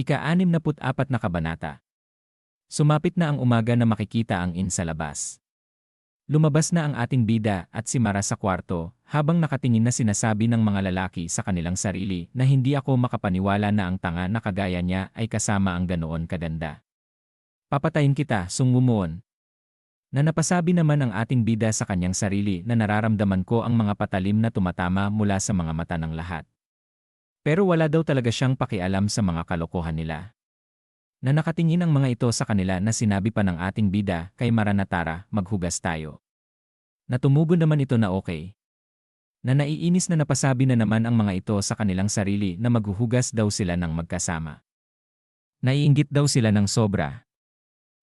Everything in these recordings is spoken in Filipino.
Ika-64 na kabanata. Sumapit na ang umaga na makikita ang in sa labas. Lumabas na ang ating bida at si Mara sa kwarto, habang nakatingin na sinasabi ng mga lalaki sa kanilang sarili na hindi ako makapaniwala na ang tanga na kagaya niya ay kasama ang ganoon kadanda. Papatayin kita, sungumuon. Na napasabi naman ang ating bida sa kanyang sarili na nararamdaman ko ang mga patalim na tumatama mula sa mga mata ng lahat. Pero wala daw talaga siyang pakialam sa mga kalokohan nila. Na nakatingin ang mga ito sa kanila na sinabi pa ng ating bida kay Maranatara, maghugas tayo. Natumugo naman ito na okay. Na naiinis na napasabi na naman ang mga ito sa kanilang sarili na maghuhugas daw sila ng magkasama. Naiinggit daw sila ng sobra.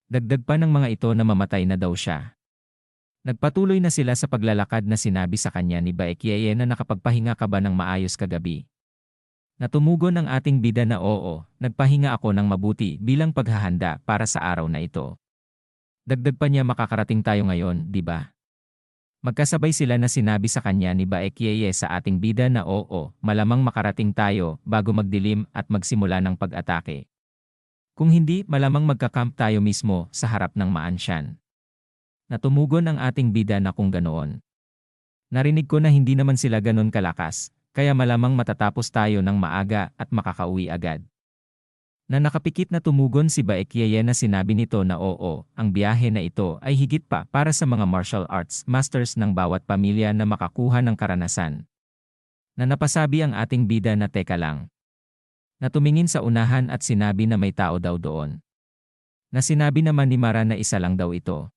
Dagdag pa ng mga ito na mamatay na daw siya. Nagpatuloy na sila sa paglalakad na sinabi sa kanya ni Baekyeye na nakapagpahinga ka ba ng maayos kagabi. Natumugon ang ating bida na oo, nagpahinga ako ng mabuti bilang paghahanda para sa araw na ito. Dagdag pa niya makakarating tayo ngayon, di ba? Magkasabay sila na sinabi sa kanya ni Baekyeye sa ating bida na oo, malamang makarating tayo bago magdilim at magsimula ng pag-atake. Kung hindi, malamang magkakamp tayo mismo sa harap ng maansyan. Natumugon ang ating bida na kung ganoon. Narinig ko na hindi naman sila ganon kalakas, kaya malamang matatapos tayo ng maaga at makakauwi agad. Na nakapikit na tumugon si Baekyeye na sinabi nito na oo, ang biyahe na ito ay higit pa para sa mga martial arts masters ng bawat pamilya na makakuha ng karanasan. Na napasabi ang ating bida na teka lang. Na tumingin sa unahan at sinabi na may tao daw doon. Na sinabi naman ni Mara na isa lang daw ito.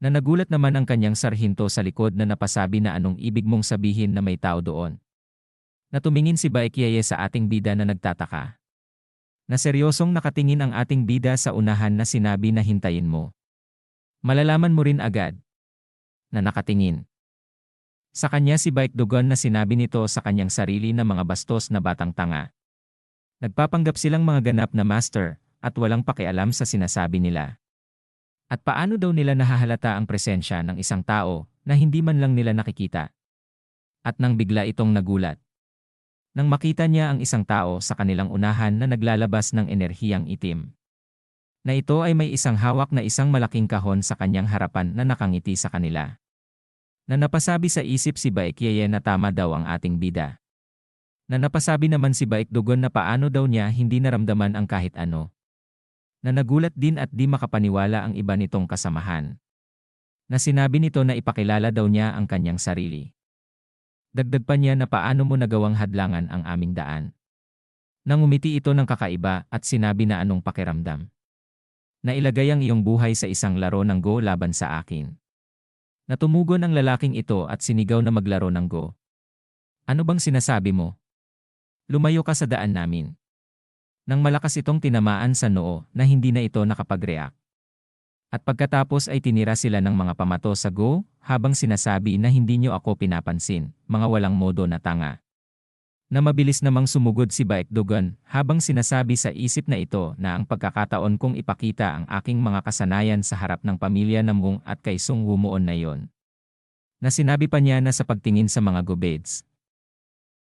Na nagulat naman ang kanyang sarhinto sa likod na napasabi na anong ibig mong sabihin na may tao doon. Natumingin si Baekyeye sa ating bida na nagtataka. Na seryosong nakatingin ang ating bida sa unahan na sinabi na hintayin mo. Malalaman mo rin agad. Na nakatingin. Sa kanya si Baekdogon na sinabi nito sa kanyang sarili na mga bastos na batang tanga. Nagpapanggap silang mga ganap na master at walang pakialam sa sinasabi nila. At paano daw nila nahahalata ang presensya ng isang tao na hindi man lang nila nakikita? At nang bigla itong nagulat. Nang makita niya ang isang tao sa kanilang unahan na naglalabas ng enerhiyang itim. Na ito ay may isang hawak na isang malaking kahon sa kanyang harapan na nakangiti sa kanila. Na napasabi sa isip si Baekyeye na tama daw ang ating bida. Na napasabi naman si Baekdogon na paano daw niya hindi naramdaman ang kahit ano. Na nagulat din at di makapaniwala ang iba nitong kasamahan. Na sinabi nito na ipakilala daw niya ang kanyang sarili. Dagdag pa niya na paano mo nagawang hadlangan ang aming daan. Nangumiti ito ng kakaiba at sinabi na anong pakiramdam. Na ilagay ang iyong buhay sa isang laro ng Go laban sa akin. Natumugon ang lalaking ito at sinigaw na maglaro ng Go. Ano bang sinasabi mo? Lumayo ka sa daan namin. Nang malakas itong tinamaan sa noo na hindi na ito nakapag-react. At pagkatapos ay tinira sila ng mga pamato sa go, habang sinasabi na hindi nyo ako pinapansin, mga walang modo na tanga. Na mabilis namang sumugod si Baekdogan habang sinasabi sa isip na ito na ang pagkakataon kong ipakita ang aking mga kasanayan sa harap ng pamilya ng Mung at kay Sung Wumuon na yon. Na sinabi pa niya na sa pagtingin sa mga gobeds.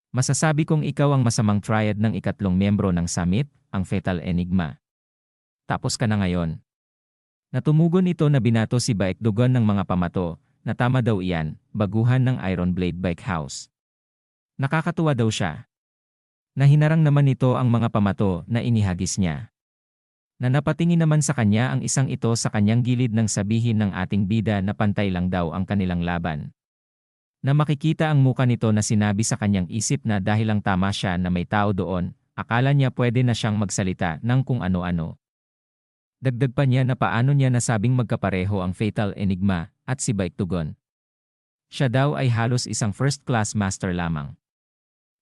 Masasabi kong ikaw ang masamang triad ng ikatlong membro ng summit, ang Fatal Enigma. Tapos ka na ngayon. Natumugon ito na binato si Baekdogan ng mga pamato, na tama daw iyan, baguhan ng Iron Blade Bike House. Nakakatuwa daw siya. Nahinarang naman nito ang mga pamato na inihagis niya. Na napatingin naman sa kanya ang isang ito sa kanyang gilid ng sabihin ng ating bida na pantay lang daw ang kanilang laban. Na makikita ang muka nito na sinabi sa kanyang isip na dahil lang tama siya na may tao doon, akala niya pwede na siyang magsalita ng kung ano-ano. Dagdag pa niya na paano niya nasabing magkapareho ang Fatal Enigma at si Baektugon. Siya daw ay halos isang first-class master lamang.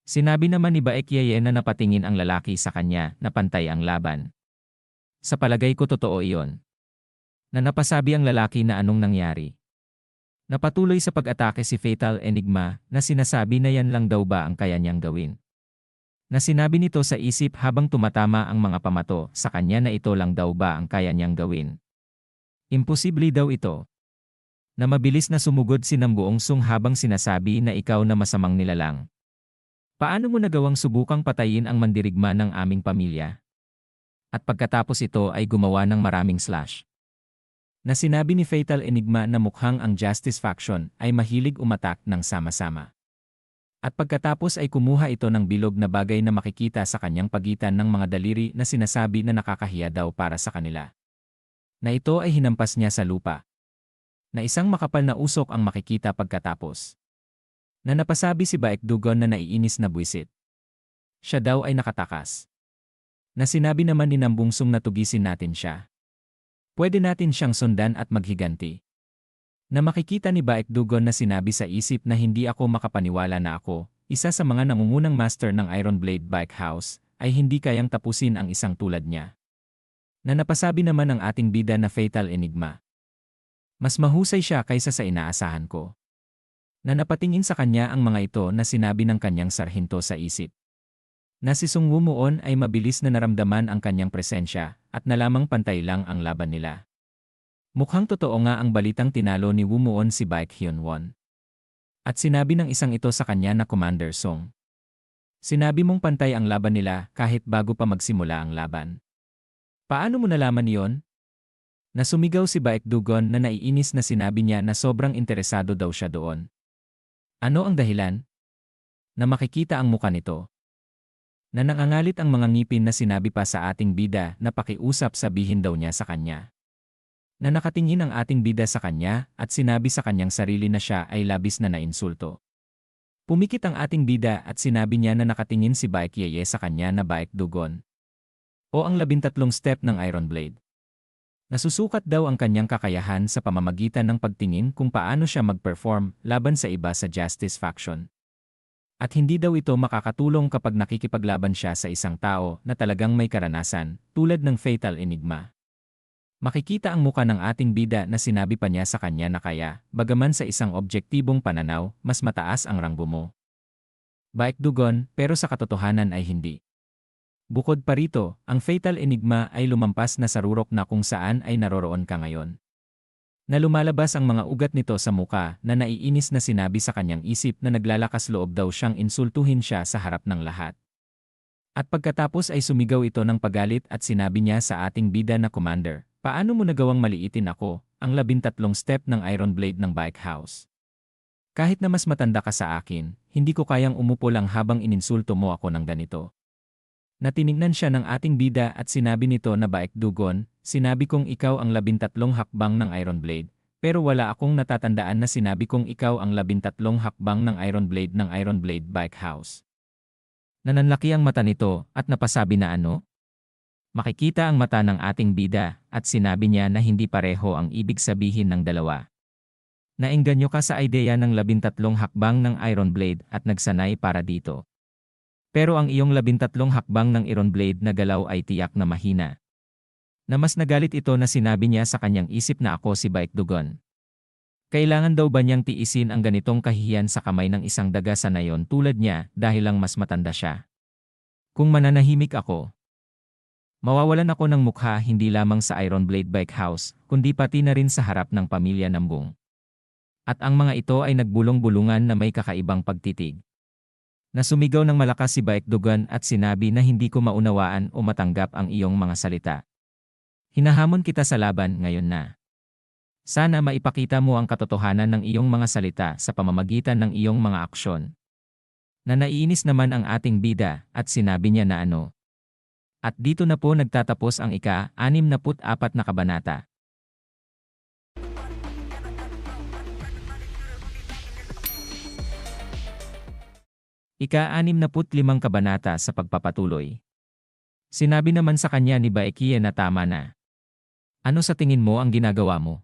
Sinabi naman ni Baekyeye na napatingin ang lalaki sa kanya na pantay ang laban. Sa palagay ko totoo iyon. Na napasabi ang lalaki na anong nangyari. Napatuloy sa pag-atake si Fatal Enigma na sinasabi na yan lang daw ba ang kaya niyang gawin na sinabi nito sa isip habang tumatama ang mga pamato sa kanya na ito lang daw ba ang kaya niyang gawin. Imposible daw ito. Na mabilis na sumugod si Nambuong Sung habang sinasabi na ikaw na masamang nilalang. Paano mo nagawang subukang patayin ang mandirigma ng aming pamilya? At pagkatapos ito ay gumawa ng maraming slash. Na sinabi ni Fatal Enigma na mukhang ang Justice Faction ay mahilig umatak ng sama-sama. At pagkatapos ay kumuha ito ng bilog na bagay na makikita sa kanyang pagitan ng mga daliri na sinasabi na nakakahiya daw para sa kanila. Na ito ay hinampas niya sa lupa. Na isang makapal na usok ang makikita pagkatapos. Na napasabi si Baek Dugon na naiinis na buwisit. Siya daw ay nakatakas. Na sinabi naman ni Nambungsong na tugisin natin siya. Pwede natin siyang sundan at maghiganti. Na makikita ni Baek Dugon na sinabi sa isip na hindi ako makapaniwala na ako, isa sa mga nangungunang master ng Iron Blade Bike House, ay hindi kayang tapusin ang isang tulad niya. Na napasabi naman ang ating bida na Fatal Enigma. Mas mahusay siya kaysa sa inaasahan ko. Na napatingin sa kanya ang mga ito na sinabi ng kanyang sarhinto sa isip. Na si Sung Wumuon ay mabilis na naramdaman ang kanyang presensya at nalamang pantay lang ang laban nila. Mukhang totoo nga ang balitang tinalo ni Wumuon si Baek Hyunwon. At sinabi ng isang ito sa kanya na Commander Song. Sinabi mong pantay ang laban nila kahit bago pa magsimula ang laban. Paano mo nalaman iyon? Nasumigaw si Baek Dugon na naiinis na sinabi niya na sobrang interesado daw siya doon. Ano ang dahilan? Na makikita ang muka nito. Na nangangalit ang mga ngipin na sinabi pa sa ating bida na pakiusap sabihin daw niya sa kanya na nakatingin ang ating bida sa kanya at sinabi sa kanyang sarili na siya ay labis na nainsulto. Pumikit ang ating bida at sinabi niya na nakatingin si Baek Yeye sa kanya na Baek Dugon. O ang labintatlong step ng Iron Blade. Nasusukat daw ang kanyang kakayahan sa pamamagitan ng pagtingin kung paano siya mag-perform laban sa iba sa Justice Faction. At hindi daw ito makakatulong kapag nakikipaglaban siya sa isang tao na talagang may karanasan, tulad ng Fatal Enigma. Makikita ang muka ng ating bida na sinabi pa niya sa kanya na kaya, bagaman sa isang objektibong pananaw, mas mataas ang ranggo mo. Baik dugon, pero sa katotohanan ay hindi. Bukod pa rito, ang fatal enigma ay lumampas na sa rurok na kung saan ay naroroon ka ngayon. Na lumalabas ang mga ugat nito sa muka na naiinis na sinabi sa kanyang isip na naglalakas loob daw siyang insultuhin siya sa harap ng lahat. At pagkatapos ay sumigaw ito ng pagalit at sinabi niya sa ating bida na commander, Paano mo nagawang maliitin ako, ang labintatlong step ng Iron Blade ng bike house? Kahit na mas matanda ka sa akin, hindi ko kayang umupo lang habang ininsulto mo ako ng ganito. Natinignan siya ng ating bida at sinabi nito na Baek Dugon, sinabi kong ikaw ang labintatlong hakbang ng Iron Blade, pero wala akong natatandaan na sinabi kong ikaw ang labintatlong hakbang ng Iron Blade ng Iron Blade Bike House. Nananlaki ang mata nito at napasabi na ano? Makikita ang mata ng ating bida at sinabi niya na hindi pareho ang ibig sabihin ng dalawa. Naengganyo ka sa ideya ng labintatlong hakbang ng Iron Blade at nagsanay para dito. Pero ang iyong labintatlong hakbang ng Iron Blade na galaw ay tiyak na mahina. Na mas nagalit ito na sinabi niya sa kanyang isip na ako si Baik Dugon. Kailangan daw ba niyang tiisin ang ganitong kahihiyan sa kamay ng isang daga sa nayon tulad niya dahil lang mas matanda siya? Kung mananahimik ako, Mawawalan ako ng mukha hindi lamang sa Iron Blade Bike House, kundi pati na rin sa harap ng pamilya Nambong. At ang mga ito ay nagbulong-bulungan na may kakaibang pagtitig. Nasumigaw ng malakas si Bike Dugan at sinabi na hindi ko maunawaan o matanggap ang iyong mga salita. Hinahamon kita sa laban ngayon na. Sana maipakita mo ang katotohanan ng iyong mga salita sa pamamagitan ng iyong mga aksyon. Na naiinis naman ang ating bida at sinabi niya na ano, at dito na po nagtatapos ang ika-64 na kabanata. Ika-65 kabanata sa pagpapatuloy. Sinabi naman sa kanya ni Baekia na tama na. Ano sa tingin mo ang ginagawa mo?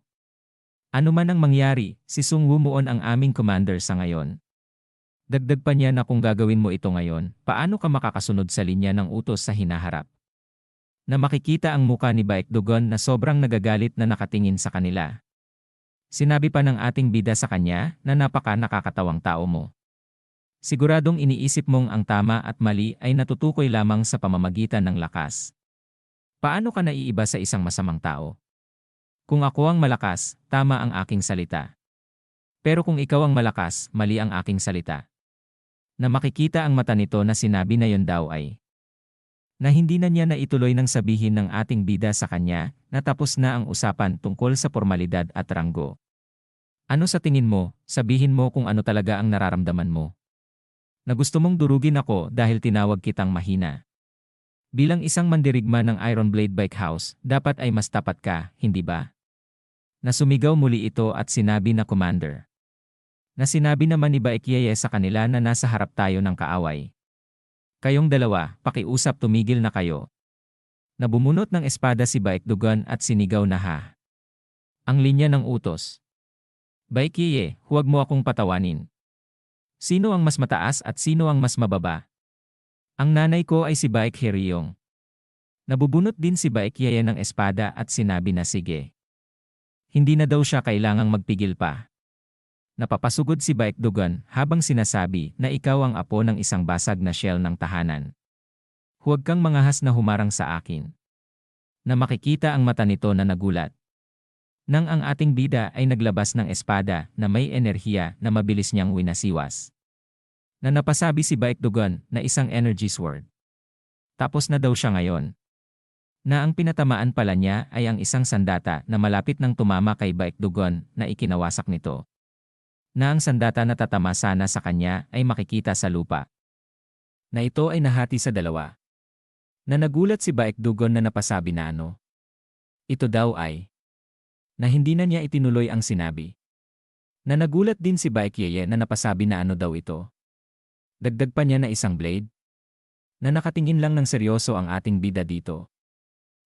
Ano man ang mangyari, si Sung Wumuon ang aming commander sa ngayon. Dagdag pa niya na kung gagawin mo ito ngayon, paano ka makakasunod sa linya ng utos sa hinaharap? Na makikita ang muka ni Baek Dugon na sobrang nagagalit na nakatingin sa kanila. Sinabi pa ng ating bida sa kanya na napaka nakakatawang tao mo. Siguradong iniisip mong ang tama at mali ay natutukoy lamang sa pamamagitan ng lakas. Paano ka naiiba sa isang masamang tao? Kung ako ang malakas, tama ang aking salita. Pero kung ikaw ang malakas, mali ang aking salita. Na makikita ang mata nito na sinabi na yon daw ay. Na hindi na niya naituloy ng sabihin ng ating bida sa kanya na tapos na ang usapan tungkol sa formalidad at ranggo. Ano sa tingin mo, sabihin mo kung ano talaga ang nararamdaman mo. Na gusto mong durugin ako dahil tinawag kitang mahina. Bilang isang mandirigma ng Iron Blade Bike House, dapat ay mas tapat ka, hindi ba? Na sumigaw muli ito at sinabi na commander. Na sinabi naman ni Baekyeye sa kanila na nasa harap tayo ng kaaway. Kayong dalawa, pakiusap tumigil na kayo. Nabumunot ng espada si Baekdugan at sinigaw na ha. Ang linya ng utos. Baekyeye, huwag mo akong patawanin. Sino ang mas mataas at sino ang mas mababa? Ang nanay ko ay si Baek Hiryong. Nabubunot din si Baek Yeye ng espada at sinabi na sige. Hindi na daw siya kailangang magpigil pa. Napapasugod si Baek Dugan habang sinasabi na ikaw ang apo ng isang basag na shell ng tahanan. Huwag kang mangahas na humarang sa akin. Na makikita ang mata nito na nagulat. Nang ang ating bida ay naglabas ng espada na may enerhiya na mabilis niyang winasiwas na napasabi si Baekdugan na isang energy sword. Tapos na daw siya ngayon. Na ang pinatamaan pala niya ay ang isang sandata na malapit nang tumama kay Baekdugan na ikinawasak nito. Na ang sandata na tatama sana sa kanya ay makikita sa lupa. Na ito ay nahati sa dalawa. Na nagulat si Baekdugan na napasabi na ano. Ito daw ay na hindi na niya itinuloy ang sinabi. Na nagulat din si Baekyeye na napasabi na ano daw ito. Dagdag pa niya na isang blade. Na nakatingin lang ng seryoso ang ating bida dito.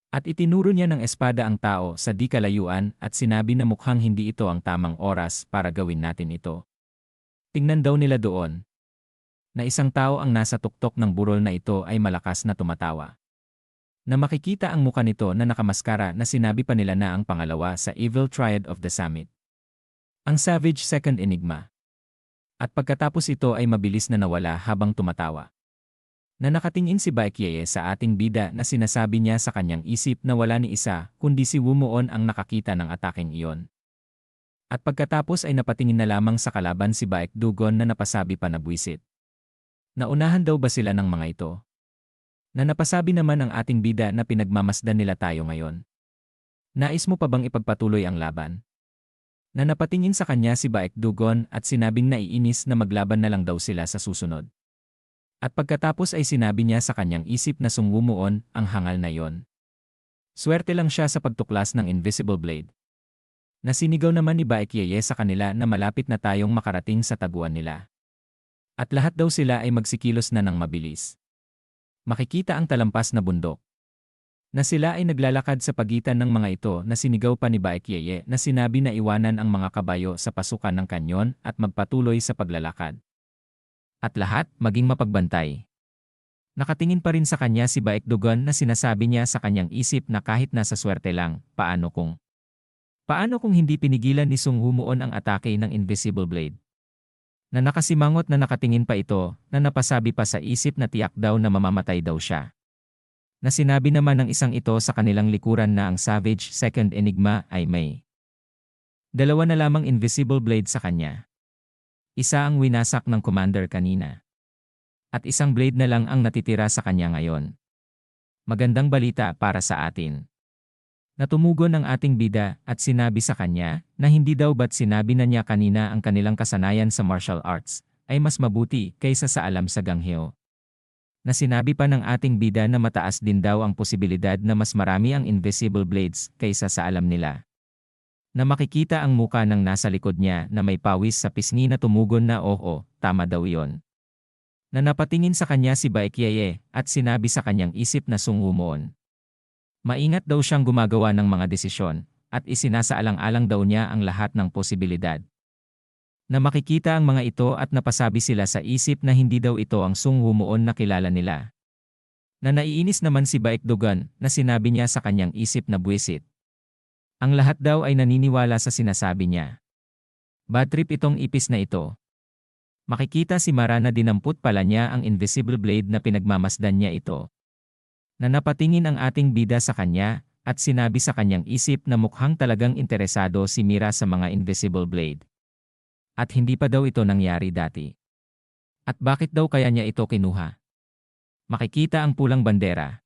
At itinuro niya ng espada ang tao sa di kalayuan at sinabi na mukhang hindi ito ang tamang oras para gawin natin ito. Tingnan daw nila doon. Na isang tao ang nasa tuktok ng burol na ito ay malakas na tumatawa. Na makikita ang muka nito na nakamaskara na sinabi pa nila na ang pangalawa sa Evil Triad of the Summit. Ang Savage Second Enigma. At pagkatapos ito ay mabilis na nawala habang tumatawa. Na nakatingin si Baikyeye sa ating bida na sinasabi niya sa kanyang isip na wala ni isa kundi si Wumuon ang nakakita ng ataking iyon. At pagkatapos ay napatingin na lamang sa kalaban si Baek Dugon na napasabi pa na buwisit. Naunahan daw ba sila ng mga ito? Na napasabi naman ang ating bida na pinagmamasdan nila tayo ngayon. Nais mo pa bang ipagpatuloy ang laban? na napatingin sa kanya si Baek Dugon at sinabing naiinis na maglaban na lang daw sila sa susunod. At pagkatapos ay sinabi niya sa kanyang isip na sungumuon ang hangal na yon. Swerte lang siya sa pagtuklas ng invisible blade. Nasinigaw naman ni Baek Yeye sa kanila na malapit na tayong makarating sa taguan nila. At lahat daw sila ay magsikilos na ng mabilis. Makikita ang talampas na bundok na sila ay naglalakad sa pagitan ng mga ito na sinigaw pa ni Baekyeye na sinabi na iwanan ang mga kabayo sa pasukan ng kanyon at magpatuloy sa paglalakad. At lahat maging mapagbantay. Nakatingin pa rin sa kanya si Baekdugon na sinasabi niya sa kanyang isip na kahit nasa swerte lang, paano kung... Paano kung hindi pinigilan ni Sung Humuon ang atake ng Invisible Blade? Na nakasimangot na nakatingin pa ito, na napasabi pa sa isip na tiyak daw na mamamatay daw siya na sinabi naman ng isang ito sa kanilang likuran na ang Savage Second Enigma ay may dalawa na lamang invisible blade sa kanya. Isa ang winasak ng commander kanina. At isang blade na lang ang natitira sa kanya ngayon. Magandang balita para sa atin. Natumugon ang ating bida at sinabi sa kanya na hindi daw ba't sinabi na niya kanina ang kanilang kasanayan sa martial arts ay mas mabuti kaysa sa alam sa gangheo na sinabi pa ng ating bida na mataas din daw ang posibilidad na mas marami ang invisible blades kaysa sa alam nila. Na makikita ang muka ng nasa likod niya na may pawis sa pisngi na tumugon na oo, tama daw iyon. Na napatingin sa kanya si Baekyeye at sinabi sa kanyang isip na sungumuon. Maingat daw siyang gumagawa ng mga desisyon at isinasaalang-alang daw niya ang lahat ng posibilidad na makikita ang mga ito at napasabi sila sa isip na hindi daw ito ang Sung Wumuon na kilala nila. Na naiinis naman si Baekdugan na sinabi niya sa kanyang isip na buwisit. Ang lahat daw ay naniniwala sa sinasabi niya. Bad trip itong ipis na ito. Makikita si Mara na dinamput pala niya ang invisible blade na pinagmamasdan niya ito. Na napatingin ang ating bida sa kanya at sinabi sa kanyang isip na mukhang talagang interesado si Mira sa mga invisible blade. At hindi pa daw ito nangyari dati. At bakit daw kaya niya ito kinuha? Makikita ang pulang bandera.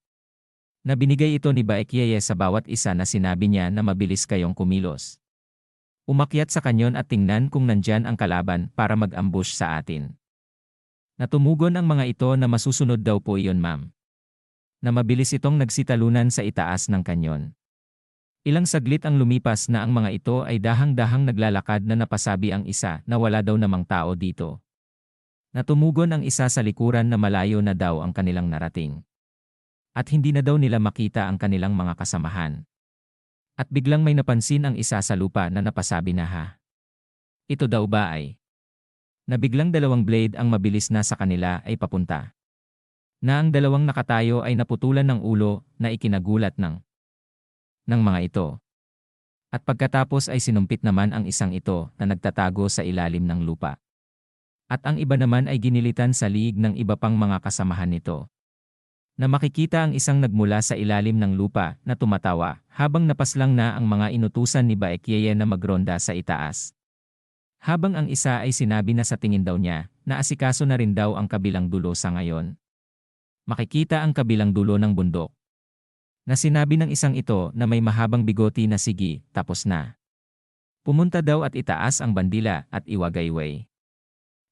Na binigay ito ni Baekyeye sa bawat isa na sinabi niya na mabilis kayong kumilos. Umakyat sa kanyon at tingnan kung nandyan ang kalaban para mag-ambush sa atin. Natumugon ang mga ito na masusunod daw po iyon ma'am. Na mabilis itong nagsitalunan sa itaas ng kanyon. Ilang saglit ang lumipas na ang mga ito ay dahang-dahang naglalakad na napasabi ang isa na wala daw namang tao dito. Natumugon ang isa sa likuran na malayo na daw ang kanilang narating. At hindi na daw nila makita ang kanilang mga kasamahan. At biglang may napansin ang isa sa lupa na napasabi na ha. Ito daw ba ay? Na biglang dalawang blade ang mabilis na sa kanila ay papunta. Na ang dalawang nakatayo ay naputulan ng ulo na ikinagulat ng ng mga ito. At pagkatapos ay sinumpit naman ang isang ito na nagtatago sa ilalim ng lupa. At ang iba naman ay ginilitan sa liig ng iba pang mga kasamahan nito. Na makikita ang isang nagmula sa ilalim ng lupa na tumatawa habang napaslang na ang mga inutusan ni Baekyeye na magronda sa itaas. Habang ang isa ay sinabi na sa tingin daw niya na asikaso na rin daw ang kabilang dulo sa ngayon. Makikita ang kabilang dulo ng bundok na sinabi ng isang ito na may mahabang bigoti na sige, tapos na. Pumunta daw at itaas ang bandila at iwagayway.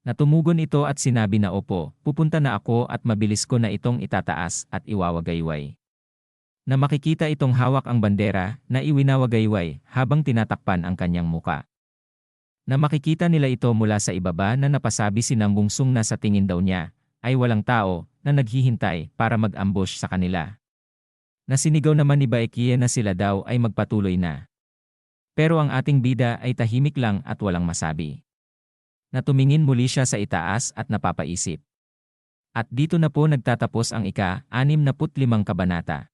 Natumugon ito at sinabi na opo, pupunta na ako at mabilis ko na itong itataas at iwawagayway. Na makikita itong hawak ang bandera na iwinawagayway habang tinatakpan ang kanyang muka. Na makikita nila ito mula sa ibaba na napasabi si Nambungsung na sa tingin daw niya ay walang tao na naghihintay para mag-ambush sa kanila. Nasinigaw naman ni Baekie na sila daw ay magpatuloy na. Pero ang ating bida ay tahimik lang at walang masabi na tumingin muli siya sa itaas at napapaisip. At dito na po nagtatapos ang ika-65 kabanata.